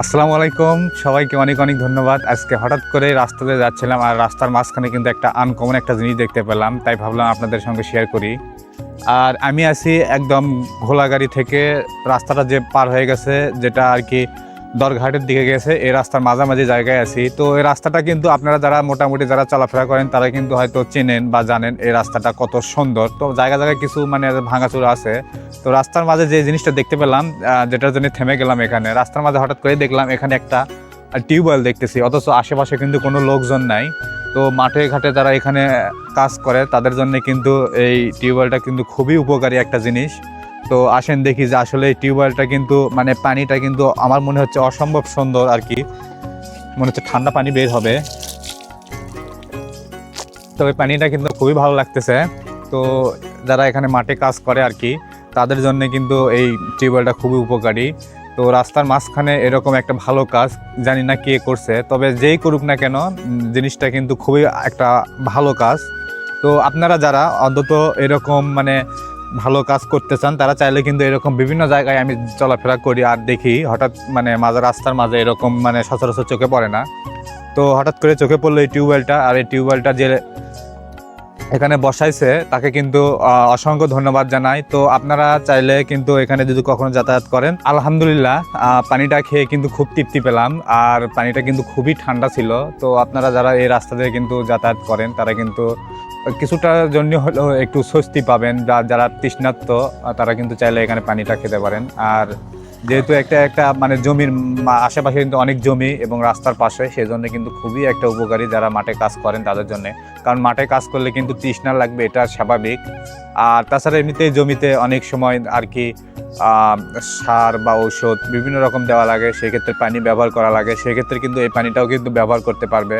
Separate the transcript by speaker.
Speaker 1: আসসালামু আলাইকুম। সবাইকে অনেক অনেক ধন্যবাদ। আজকে হঠাৎ করে রাস্তাতে যাচ্ছিলাম আর রাস্তার মাঝখানে কিন্তু একটা আনকমন একটা জিনিস দেখতে পেলাম, তাই ভাবলাম আপনাদের সঙ্গে শেয়ার করি। আর আমি আছি একদম ঘোলাগাড়ি থেকে রাস্তাটা যে পার হয়ে গেছে, যেটা আর কি দরঘাটের দিকে গেছে, এই রাস্তার মাঝামাঝি জায়গায় আছি। তো এই রাস্তাটা কিন্তু আপনারা যারা মোটামুটি যারা চলাফেরা করেন, তারা কিন্তু হয়তো চেনেন বা জানেন এই রাস্তাটা কত সুন্দর। তো জায়গা জায়গায় কিছু মানে ভাঙাচুরা আছে। তো রাস্তার মাঝে যে জিনিসটা দেখতে পেলাম যেটার জন্য থেমে গেলাম এখানে, রাস্তার মাঝে হঠাৎ করে দেখলাম এখানে একটা টিউবওয়েল দেখতেছি, অথচ আশেপাশে কিন্তু কোনো লোকজন নাই। তো মাঠে ঘাটে যারা এখানে কাজ করে, তাদের জন্য কিন্তু এই টিউবওয়েলটা কিন্তু খুবই উপকারী একটা জিনিস। তো আসেন দেখি যে আসলে এই টিউবওয়েলটা কিন্তু মানে পানিটা কিন্তু আমার মনে হচ্ছে অসম্ভব সুন্দর আর কি। মনে হচ্ছে ঠান্ডা পানি বের হবে। তবে পানিটা কিন্তু খুবই ভালো লাগতেছে। তো যারা এখানে মাঠে কাজ করে আর কি, তাদের জন্য কিন্তু এই টিউবওয়েলটা খুবই উপকারী। তো রাস্তার মাঝখানে এরকম একটা ভালো কাজ, জানি না কে করছে, তবে যেই করুক না কেন জিনিসটা কিন্তু খুবই একটা ভালো কাজ। তো আপনারা যারা অন্তত এরকম মানে ভালো কাজ করতে চান, তারা চাইলে কিন্তু এরকম বিভিন্ন জায়গায় আমি চলাফেরা করি আর দেখি। হঠাৎ মানে মাঝে রাস্তার মাঝে এরকম মানে সচরাচর চোখে পড়ে না। তো হঠাৎ করে চোখে পড়ল এই টিউবওয়েলটা আর এই টিউবওয়েলটা যে এখানে বসাইছে, তাকে কিন্তু অসংখ্য ধন্যবাদ জানাই। তো আপনারা চাইলে কিন্তু এখানে যদি কখনো যাতায়াত করেন, আলহামদুলিল্লাহ পানিটা খেয়ে কিন্তু খুব তৃপ্তি পেলাম। আর পানিটা কিন্তু খুবই ঠান্ডা ছিল। তো আপনারা যারা এই রাস্তা দিয়ে কিন্তু যাতায়াত করেন, তারা কিন্তু কিছুটার জন্য হলেও একটু স্বস্তি পাবেন যারা তৃষ্ণার্ত তারা কিন্তু চাইলে এখানে পানিটা খেতে পারেন। আর যেহেতু একটা একটা মানে জমির আশেপাশে কিন্তু অনেক জমি এবং রাস্তার পাশে, সেজন্য কিন্তু খুবই একটা উপকারী যারা মাঠে কাজ করেন তাদের জন্য। কারণ মাঠে কাজ করলে কিন্তু তৃষ্ণা লাগবে, এটা স্বাভাবিক। আর তাছাড়া এমনিতেই জমিতে অনেক সময় আর কি সার বা ঔষধ বিভিন্ন রকম দেওয়া লাগে, সেক্ষেত্রে পানি ব্যবহার করা লাগে, সেক্ষেত্রে কিন্তু এই পানিটাও কিন্তু ব্যবহার করতে পারবে।